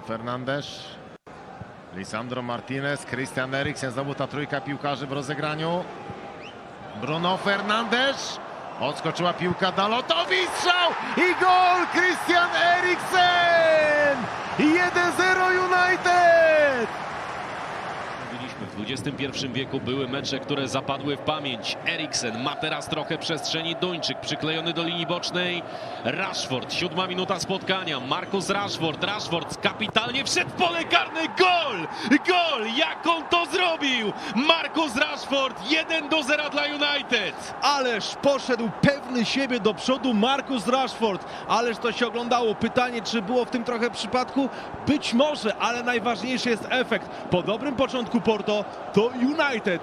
Bruno Fernandes. Lisandro Martinez, Christian Eriksen, znowu ta trójka piłkarzy w rozegraniu. Bruno Fernandes. Odskoczyła piłka Dalotowi, strzał i gol Christian Eriksen! 1-0 United! Mówiliśmy, w XXI wieku były mecze, które zapadły w pamięć. Eriksen ma teraz trochę przestrzeni. Duńczyk przyklejony do linii bocznej. Rashford, siódma minuta spotkania. Marcus Rashford. Rashford kapitalnie wszedł w pole karne. Gol! Gol! Jak on to zrobił? Marcus Rashford 1 do 0 dla United. Ależ poszedł pewny siebie do przodu Marcus Rashford. Ależ to się oglądało. Pytanie, czy było w tym trochę przypadku? Być może, ale najważniejszy jest efekt. Po dobrym początku Porto to United.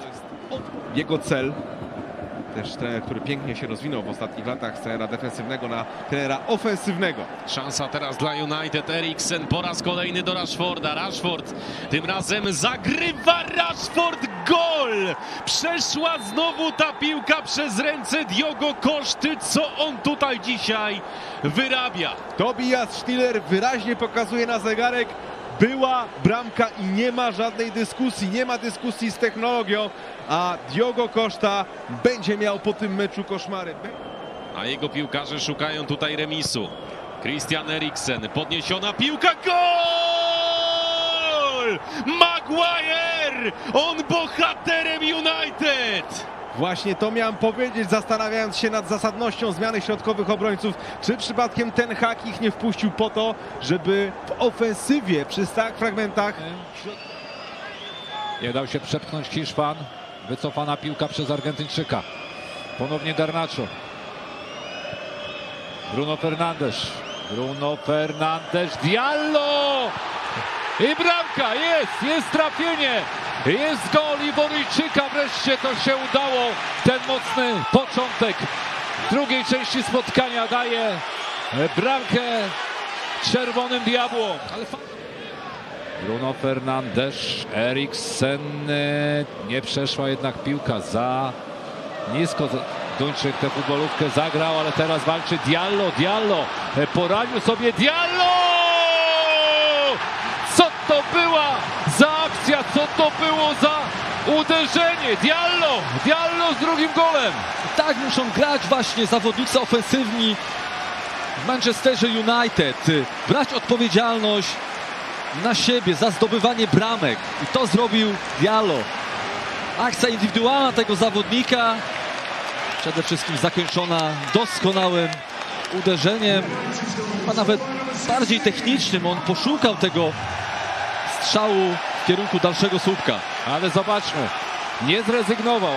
Jego cel, też trener, który pięknie się rozwinął w ostatnich latach z trenera defensywnego na trenera ofensywnego. Szansa teraz dla United. Eriksen po raz kolejny do Rashforda. Rashford tym razem zagrywa Rashford gol! Przeszła znowu ta piłka przez ręce Diogo Koszty. Co on tutaj dzisiaj wyrabia? Tobias Stiller wyraźnie pokazuje na zegarek. Była bramka i nie ma żadnej dyskusji. Nie ma dyskusji z technologią, a Diogo Costa będzie miał po tym meczu koszmary. A jego piłkarze szukają tutaj remisu. Christian Eriksen, podniesiona piłka, gol! Maguire! On bohaterem United! Właśnie to miałem powiedzieć, zastanawiając się nad zasadnością zmiany środkowych obrońców. Czy przypadkiem ten hak ich nie wpuścił po to, żeby w ofensywie przy stałych fragmentach Nie dał się przepchnąć Hiszpan. Wycofana piłka przez Argentyńczyka. Ponownie Garnacho. Bruno Fernandes. Bruno Fernandes. Diallo! I bramka! Jest! Jest trafienie! Jest gol Iworyjczyka. Wreszcie to się udało. Ten mocny początek drugiej części spotkania daje bramkę czerwonym diabłom. Bruno Fernandes, Eriksen, nie przeszła jednak piłka za nisko. Duńczyk tę futbolówkę zagrał, ale teraz walczy Diallo, Diallo, poradził sobie Diallo! Co to była za akcja, co to było za uderzenie? Diallo, Diallo z drugim golem. Tak muszą grać właśnie zawodnicy ofensywni w Manchesterze United. Brać odpowiedzialność na siebie za zdobywanie bramek. I to zrobił Diallo. Akcja indywidualna tego zawodnika. Przede wszystkim zakończona doskonałym uderzeniem. A nawet bardziej technicznym. On poszukał tego strzału w kierunku dalszego słupka. Ale zobaczmy, nie zrezygnował.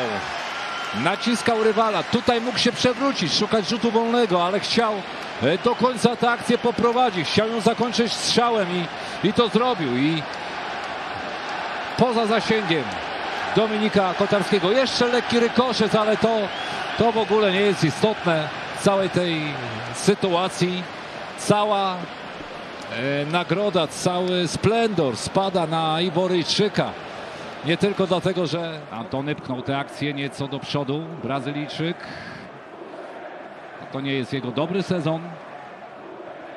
Naciskał rywala. Tutaj mógł się przewrócić, szukać rzutu wolnego, ale chciał e, do końca tę akcję poprowadzić. Chciał ją zakończyć strzałem i, i to zrobił. I poza zasięgiem Dominika Kotarskiego. Jeszcze lekki rykoszet, ale to, to w ogóle nie jest istotne w całej tej sytuacji. Cała nagroda, cały splendor spada na Iworyjczyka. Nie tylko dlatego, że Antony pchnął tę akcję nieco do przodu. Brazylijczyk. To nie jest jego dobry sezon.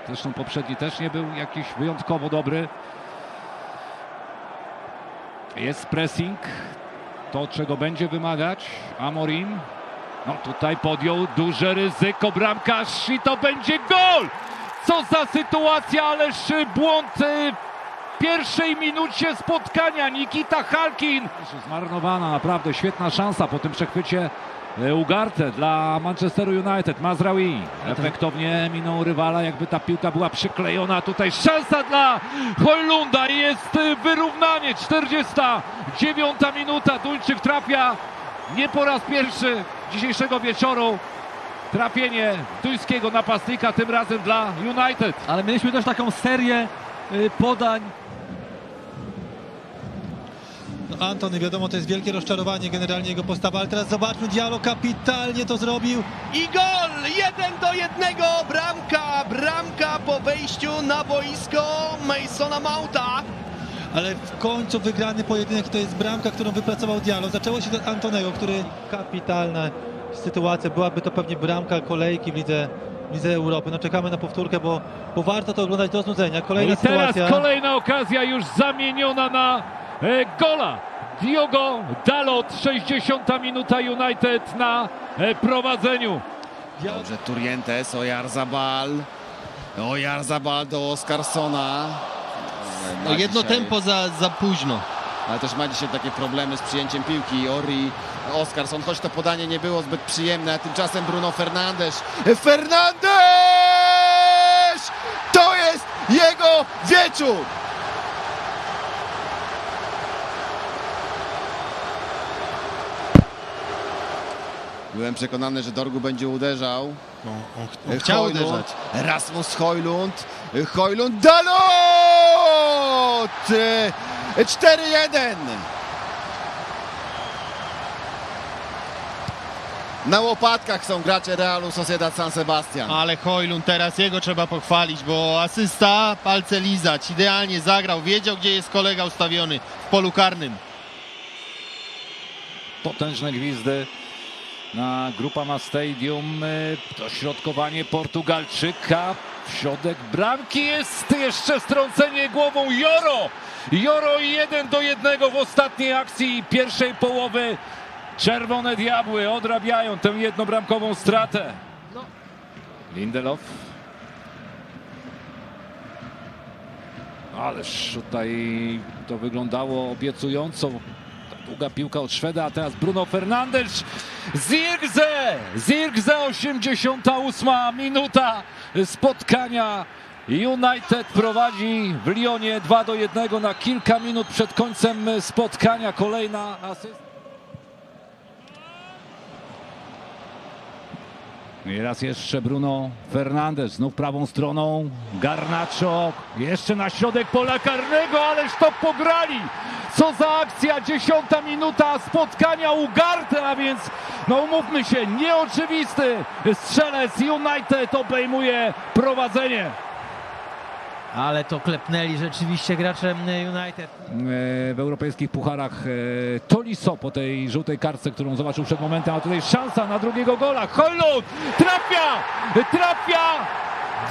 Zresztą poprzedni też nie był jakiś wyjątkowo dobry. Jest pressing. To, czego będzie wymagać Amorim. No tutaj podjął duże ryzyko bramkarz i to będzie gol! Co za sytuacja, ależ błąd y, w pierwszej minucie spotkania. Nikita Halkin. Zmarnowana, naprawdę świetna szansa po tym przechwycie e, Ugarte dla Manchesteru United. Mazraoui efektownie minął rywala, jakby ta piłka była przyklejona. Tutaj szansa dla Hojlunda i jest y, wyrównanie. 49 minuta. Duńczyk trafia nie po raz pierwszy dzisiejszego wieczoru. Trafienie duńskiego napastnika, tym razem dla United. Ale mieliśmy też taką serię y, podań No Antony, wiadomo, to jest wielkie rozczarowanie generalnie jego postawa, ale teraz zobaczmy, Diallo kapitalnie to zrobił. I gol! Jeden do jednego! Bramka! Bramka po wejściu na boisko Masona Mounta. Ale w końcu wygrany pojedynek to jest bramka, którą wypracował Diallo. Zaczęło się od Antonego, który kapitalne sytuacja, byłaby to pewnie bramka kolejki w lidze, w lidze Europy. No czekamy na powtórkę, bo, bo warto to oglądać do znudzenia. Kolejna I teraz sytuacja. kolejna okazja już zamieniona na e, gola. Diogo Dalot, 60 minuta United na e, prowadzeniu. Dobrze, Turientes, Ojarzabal. Ojarzabal do Oscarsona. No jedno dzisiaj- tempo za, za późno. Ale też ma dzisiaj takie problemy z przyjęciem piłki. Ori, Oscarson, choć to podanie nie było zbyt przyjemne, a tymczasem Bruno Fernandes. Fernandes! To jest jego wieczór! Byłem przekonany, że Dorgu będzie uderzał. No, on, on chciał Hojlund, uderzać. Rasmus Hojlund. Hojlund Dalot! E, 4-1. Na łopatkach są gracze Realu Sociedad San Sebastian. Ale Hojlund teraz jego trzeba pochwalić, bo asysta, palce lizać. Idealnie zagrał, wiedział gdzie jest kolega ustawiony w polu karnym. Potężne gwizdy na Grupama Stadium. E, Dośrodkowanie Portugalczyka. W środek bramki jest jeszcze strącenie głową Joro. Joro 1 do 1 w ostatniej akcji pierwszej połowy. Czerwone Diabły odrabiają tę jednobramkową stratę. Lindelof. Ależ tutaj to wyglądało obiecująco. Ta długa piłka od Szweda, a teraz Bruno Fernandes. Zirgze! Zirgze 88 minuta spotkania. United prowadzi w Lyonie 2 do 1 na kilka minut przed końcem spotkania. Kolejna asysta. I raz jeszcze Bruno Fernandes, znów prawą stroną, Garnacho, jeszcze na środek pola karnego, ależ to pograli! Co za akcja, dziesiąta minuta spotkania Ugarte, a więc, no umówmy się, nieoczywisty strzelec United obejmuje prowadzenie. Ale to klepnęli rzeczywiście gracze United. w europejskich pucharach e, Tolisso po tej żółtej kartce, którą zobaczył przed momentem, a tutaj szansa na drugiego gola. Hojlund trafia! Trafia!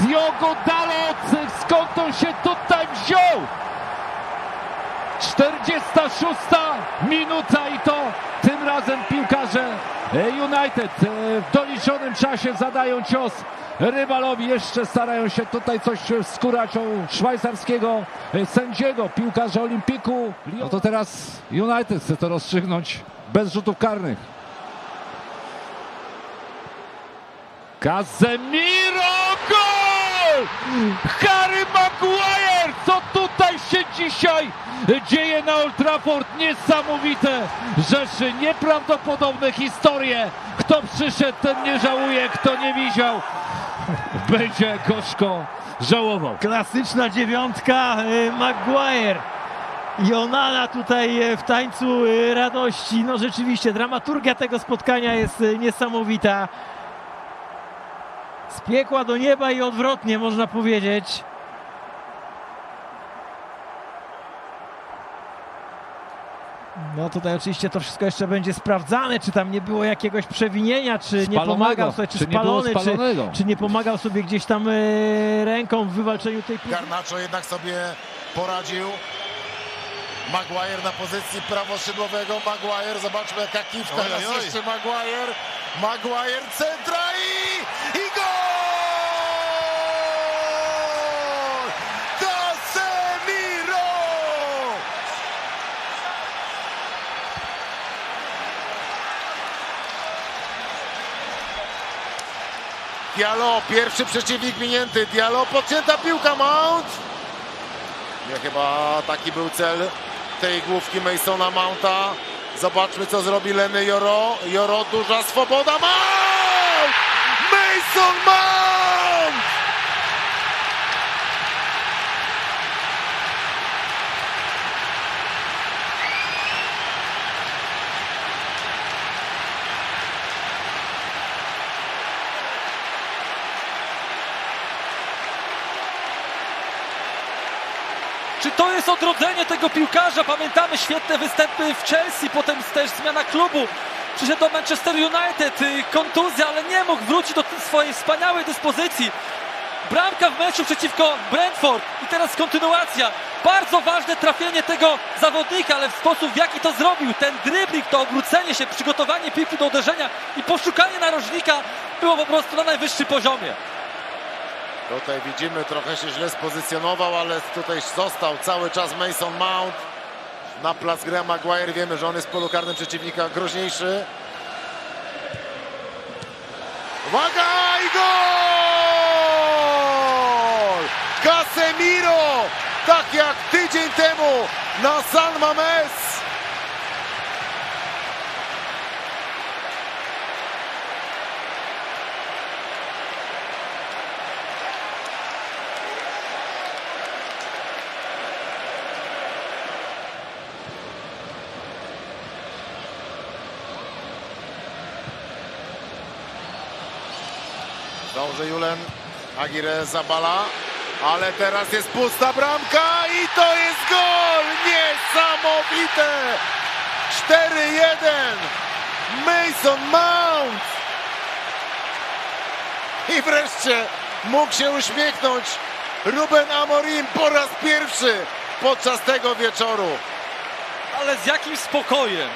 Diogo Dalot! Skąd on się tutaj wziął? 46 minuta i to tym razem piłkarze United e, w doliczonym czasie zadają cios rywalowi. Jeszcze starają się tutaj coś skórać o szwajcarskiego e, sędziego, piłkarza Olimpiku. No to teraz United chce to rozstrzygnąć bez rzutów karnych. Casemiro gol! Harry! Się dzisiaj dzieje na Old Trafford? Niesamowite rzeczy, nieprawdopodobne historie. Kto przyszedł, ten nie żałuje, kto nie widział, będzie gorzko żałował. Klasyczna dziewiątka y, Maguire. I Onana tutaj y, w tańcu y, radości. No rzeczywiście, dramaturgia tego spotkania jest niesamowita. Z piekła do nieba i odwrotnie, można powiedzieć. No tutaj oczywiście to wszystko jeszcze będzie sprawdzane, czy tam nie było jakiegoś przewinienia, czy nie Spalonego, pomagał sobie, czy, czy nie spalony, czy, czy nie pomagał sobie gdzieś tam y, ręką w wywalczeniu tej piłki. Garnacho jednak sobie poradził. Maguire na pozycji prawoskrzydłowego. Maguire, zobaczmy jaka kiwka. Oj, oj, Raz oj. jeszcze Maguire. Maguire centra i, i gol! Diallo, pierwszy przeciwnik minięty. Diallo, podcięta piłka, Mount. Nie, chyba taki był cel tej główki Masona Mounta. Zobaczmy, co zrobi Leny Joro. Joro, duża swoboda. Mount! Mason Mount! Czy to jest odrodzenie tego piłkarza? Pamiętamy świetne występy w Chelsea, potem też zmiana klubu. Przyszedł do Manchester United, y, kontuzja, ale nie mógł wrócić do swojej wspaniałej dyspozycji. Bramka w meczu przeciwko Brentford i teraz kontynuacja. Bardzo ważne trafienie tego zawodnika, ale w sposób w jaki to zrobił, ten dribbling, to obrócenie się, przygotowanie piłki do uderzenia i poszukanie narożnika było po prostu na najwyższym poziomie. Tutaj widzimy, trochę się źle spozycjonował, ale tutaj został cały czas Mason Mount. Na plac gry Maguire wiemy, że on jest w polu karnym przeciwnika groźniejszy. Uwaga i gol! Casemiro! Tak jak tydzień temu na San Mamés. Zdąży Julen. Agire zabala. Ale teraz jest pusta bramka i to jest gol! Niesamowite! 4-1! Mason Mount! I wreszcie mógł się uśmiechnąć Ruben Amorim po raz pierwszy podczas tego wieczoru. ale z jakim spokojem.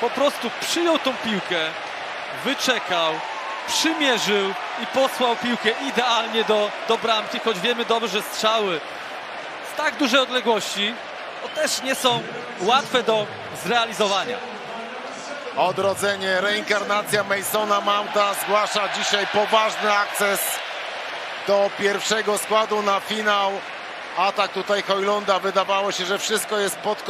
Po prostu przyjął tą piłkę, wyczekał, przymierzył i posłał piłkę idealnie do, do bramki, choć wiemy dobrze, że strzały z tak dużej odległości to też nie są łatwe do zrealizowania. Odrodzenie, reinkarnacja Masona Mounta zgłasza dzisiaj poważny akces do pierwszego składu na finał. Atak tutaj Hojlunda wydawało się, że wszystko jest pod kontrolą.